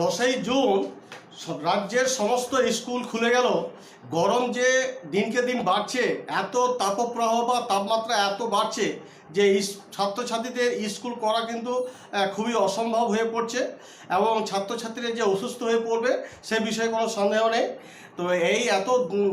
দশই জুন রাজ্যের সমস্ত স্কুল খুলে গেল। গরম যে দিনকে দিন বাড়ছে, এত তাপপ্রবাহ বা তাপমাত্রা এত বাড়ছে যে ছাত্রছাত্রীদের স্কুল করা কিন্তু খুবই অসম্ভব হয়ে পড়ছে এবং ছাত্রছাত্রীরা যে অসুস্থ হয়ে পড়বে সে বিষয়ে কোনো সন্দেহ নেই। তো এই এত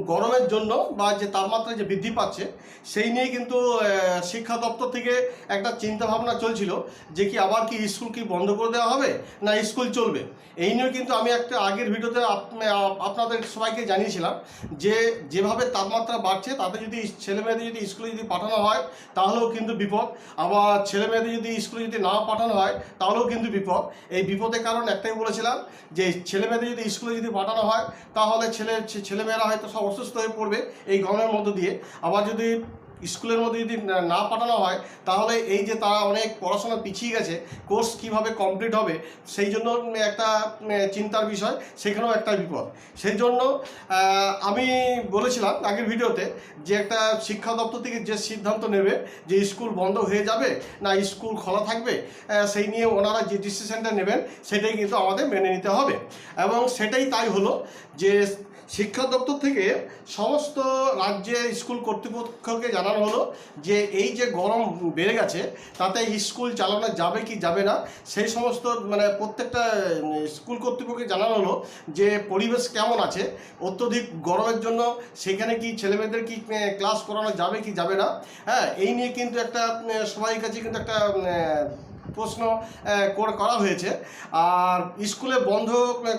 গরমের জন্য বা যে তাপমাত্রা যে বৃদ্ধি পাচ্ছে, সেই নিয়ে কিন্তু শিক্ষা দপ্তর থেকে একটা চিন্তা ভাবনা চলছিল যে কি আবার কি স্কুল কি বন্ধ করে দেওয়া হবে না স্কুল চলবে। এই নিয়ে কিন্তু আমি একটা আগের ভিডিওতে আপ- আপ- আপনাদের সবাইকে জানিয়েছিলাম যে যেভাবে তাপমাত্রা বাড়ছে, তাতে যদি ছেলে মেয়েদের যদি স্কুলে যদি পাঠানো হয়, তাহলেও কিন্তু বিপদ। আবার ছেলে মেয়েদের যদি স্কুলে যদি না পাঠানো হয়, তাহলেও কিন্তু বিপদ। এই বিপদের কারণ একটাই বলেছিলাম যে ছেলে মেয়েদের যদি স্কুলে যদি পাঠানো হয়, তাহলে ছেলে ছেলেমেয়েরা হয়তো সব অসুস্থ হয়ে পড়বে এই গরমের মধ্য দিয়ে। আবার যদি স্কুলের মধ্যে যদি না- পাঠানো হয়, তাহলে এই যে তারা অনেক পড়াশোনা পিছিয়ে গেছে, কোর্স কীভাবে কমপ্লিট হবে, সেই জন্য একটা চিন্তার বিষয়, সেখানেও একটা বিপদ। সেই জন্য আমি বলেছিলাম আগের ভিডিওতে যে একটা শিক্ষা দপ্তর থেকে যে সিদ্ধান্ত নেবে যে স্কুল বন্ধ হয়ে যাবে না স্কুল খোলা থাকবে সেই নিয়ে ওনারা যে ডিসিশনটা নেবেন, সেটাই কিন্তু আমাদের মেনে নিতে হবে। এবং সেটাই তাই হলো যে শিক্ষা দপ্তর থেকে সমস্ত রাজ্যে স্কুল কর্তৃপক্ষকে জানানো হলো যে এই যে গরম বেড়ে গেছে, তাতে স্কুল চালানো যাবে কি যাবে না, সেই সমস্ত মানে প্রত্যেকটা স্কুল কর্তৃপক্ষকে জানানো হলো যে পরিবেশ কেমন আছে, অত্যধিক গরমের জন্য সেখানে কি ছেলেমেয়েদের কি ক্লাস করানো যাবে কি যাবে না হ্যাঁ এই নিয়ে কিন্তু একটা সবাই কাছে কিন্তু একটা প্রশ্ন করা হয়েছে। আর স্কুলে বন্ধ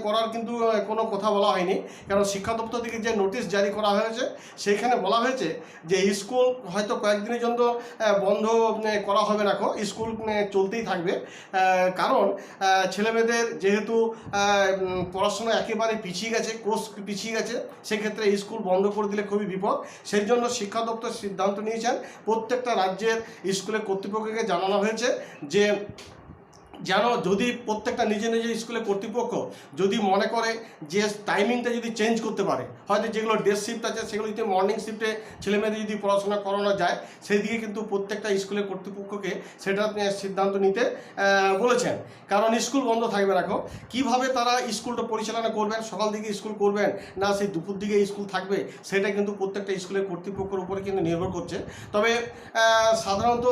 করার কিন্তু কোনো কথা বলা হয়নি। কারণ শিক্ষা দপ্তর থেকে যে নোটিশ জারি করা হয়েছে, সেইখানে বলা হয়েছে যে স্কুল হয়তো কয়েকদিনের জন্য বন্ধ করা হবে না স্কুল চলতেই থাকবে। কারণ ছেলেমেয়েদের যেহেতু পড়াশোনা একেবারে পিছিয়ে গেছে, কোর্স পিছিয়ে গেছে, সেক্ষেত্রে স্কুল বন্ধ করে দিলে খুবই বিপদ। সেই জন্য শিক্ষা দপ্তর সিদ্ধান্ত নিয়েছেন, প্রত্যেকটা রাজ্যের স্কুলের কর্তৃপক্ষকে জানানো হয়েছে যে Amen. যেন যদি প্রত্যেকটা নিজে নিজে স্কুলের কর্তৃপক্ষ যদি মনে করে যে টাইমিংটা যদি চেঞ্জ করতে পারে, হয়তো যেগুলো ডে শিফট আছে সেগুলো যদি মর্নিং শিফটে ছেলেমেয়েদের যদি পড়াশোনা করানো যায় সেই দিকে কিন্তু প্রত্যেকটা স্কুলের কর্তৃপক্ষকে সেটা সিদ্ধান্ত নিতে বলেছেন। কারণ স্কুল বন্ধ থাকবে রাখো। কীভাবে তারা স্কুলটা পরিচালনা করবেন, সকাল দিকে স্কুল করবেন, না সেই দুপুর দিকে স্কুল থাকবে, সেটা কিন্তু প্রত্যেকটা স্কুলের কর্তৃপক্ষের উপরে কিন্তু নির্ভর করছে। তবে সাধারণত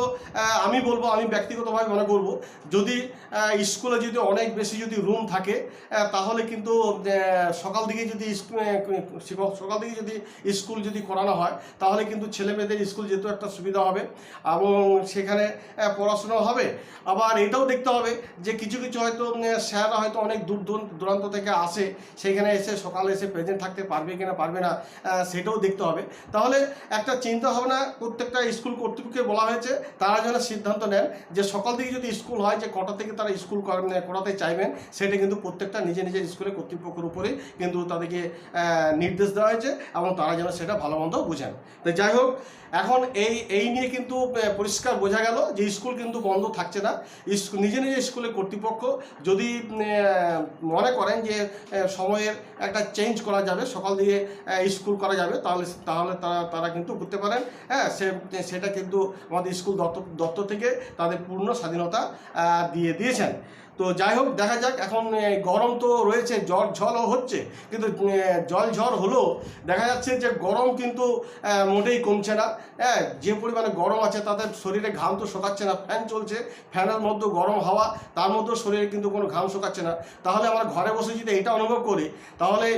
আমি বলব, আমি ব্যক্তিগতভাবে মনে করব, যদি স্কুলে যদি অনেক বেশি যদি রুম থাকে তাহলে কিন্তু সকাল দিকে যদি সকাল দিকে যদি স্কুল যদি করানো হয়, তাহলে কিন্তু ছেলে মেয়েদের স্কুল যেহেতু একটা সুবিধা হবে এবং সেখানে পড়াশোনা হবে। আবার এটাও দেখতে হবে যে কিছু কিছু হয়তো স্যাররা হয়তো অনেক দূর দূর দূরান্ত থেকে আসে, সেখানে এসে সকালে এসে প্রেজেন্ট থাকতে পারবে কিনা, পারবে না সেটাও দেখতে হবে। তাহলে একটা চিন্তা ভাবনা প্রত্যেকটা স্কুল কর্তৃপক্ষকে বলা হয়েছে, তারা যেন সিদ্ধান্ত নেন যে সকাল থেকে যদি স্কুল হয় যে কটা থেকে তারা স্কুল মানে করাতে চাইবেন, সেটা কিন্তু প্রত্যেকটা নিজে নিজের স্কুলের কর্তৃপক্ষের উপরেই কিন্তু তাদেরকে নির্দেশ দেওয়া হয়েছে এবং তারা যেন সেটা ভালো মন্দ বুঝেন। তো যাই হোক, এখন এই এই নিয়ে কিন্তু পরিষ্কার বোঝা গেল যে স্কুল কিন্তু বন্ধ থাকছে না। নিজে নিজে স্কুলের কর্তৃপক্ষ যদি মনে করেন যে সময়ের একটা চেঞ্জ করা যাবে, সকাল দিয়ে স্কুল করা যাবে, তাহলে তাহলে তারা তারা কিন্তু করতে পারেন হ্যাঁ সে সেটা কিন্তু আমাদের স্কুল দপ্তর দপ্তর থেকে তাদের পূর্ণ স্বাধীনতা দিয়ে দিয়েছেন। তো যাই হোক, দেখা যাক, এখন গরম তো রয়েছে, জল ঝড়ও হচ্ছে, কিন্তু জল ঝড় হলেও দেখা যাচ্ছে যে গরম কিন্তু মোটেই কমছে না। হ্যাঁ যে পরিমাণে গরম আছে, তাদের শরীরে ঘাম তো শোকাচ্ছে না, ফ্যান চলছে, ফ্যানের মধ্যে গরম হাওয়া, তার মধ্যেও শরীরে কিন্তু কোনো ঘাম শোকাচ্ছে না। তাহলে আমরা ঘরে বসে যদি এটা অনুভব করি, তাহলে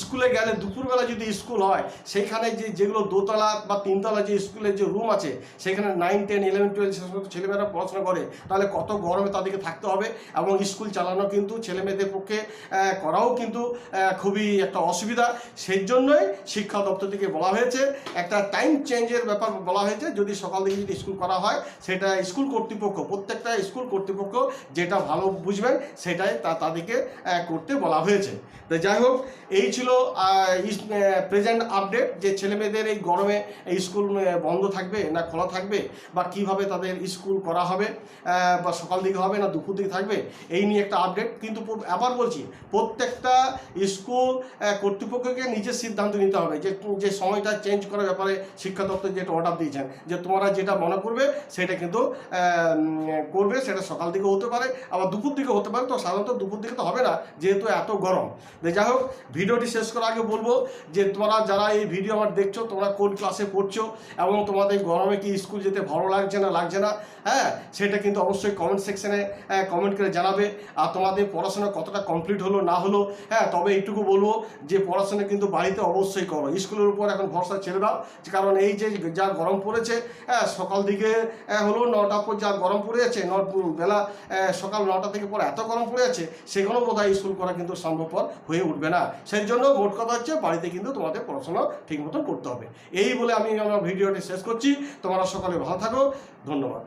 স্কুলে গেলে দুপুরবেলা যদি স্কুল হয় সেইখানে যে যেগুলো দোতলা বা তিনতলা যে স্কুলের যে রুম আছে, সেখানে নাইন টেন ইলেভেন টুয়েলভ সে সমস্ত ছেলেমেয়েরা পড়াশোনা করে, তাহলে কত গরমে তাদেরকে থাকতে হবে এবং স্কুল চালানো কিন্তু ছেলেমেয়েদের পক্ষে করাও কিন্তু খুবই একটা অসুবিধা। সেই জন্যই শিক্ষা দপ্তর থেকে বলা হয়েছে, একটা টাইম চেঞ্জের ব্যাপার বলা হয়েছে, যদি সকাল থেকে যদি স্কুল করা হয়, সেটা স্কুল কর্তৃপক্ষ, প্রত্যেকটা স্কুল কর্তৃপক্ষ যেটা ভালো বুঝবেন সেটাই তা তাদেরকে করতে বলা হয়েছে। তো যাই হোক এই ছিল প্রেজেন্ট আপডেট যে ছেলে মেয়েদের এই গরমে স্কুল বন্ধ থাকবে না খোলা থাকবে বা কীভাবে তাদের স্কুল করা হবে বা সকাল দিকে হবে না দুপুর দিকে থাকবে এই নিয়ে একটা আপডেট কিন্তু আবার বলছি প্রত্যেকটা স্কুল কর্তৃপক্ষকে নিজের সিদ্ধান্ত নিতে হবে যে যে সময়টা চেঞ্জ করার ব্যাপারে শিক্ষা দপ্তর যেটা অর্ডার দিয়েছেন যে তোমরা যেটা মনে করবে সেটা কিন্তু আহ, করবে সেটা সকাল দিকে হতে পারে আবার দুপুর দিকে হতে পারে তো সাধারণত দুপুর দিকে তো হবে না যেহেতু এত গরম। যাই হোক ভিডিওটি শেষ করার আগে বলব যে তোমরা যারা এই ভিডিও আমার দেখছ তোমরা কোন ক্লাসে পড়ছো এবং তোমাদের গরমে কি স্কুল যেতে ভালো লাগছে না লাগছে না হ্যাঁ সেটা কিন্তু অবশ্যই কমেন্ট সেকশনে কমেন্ট করে জানাবে। আর তোমাদের পড়াশোনা কতটা কমপ্লিট হলো না হলো হ্যাঁ তবে এইটুকু বলব যে পড়াশোনা কিন্তু বাড়িতে অবশ্যই করো। স্কুলের উপর এখন ভরসা ছেড়ে দাও কারণ এই যে যা গরম পড়েছে হ্যাঁ সকাল দিকে আহ, হলো নটা পর যা গরম পড়ে যাচ্ছে ন বেলা সকাল নটা থেকে পরে এত গরম পড়ে যাচ্ছে, সেগুলো বোধ হয় স্কুল করা কিন্তু সম্ভবপর হয়ে উঠবে না। সেই জন্য মোট কথা হচ্ছে বাড়িতে কিন্তু তোমাদের পড়াশোনা ঠিক মতন করতে হবে। এই বলে আমি আমার ভিডিওটি শেষ করছি। তোমরা সকালে ভালো থাকো। ধন্যবাদ।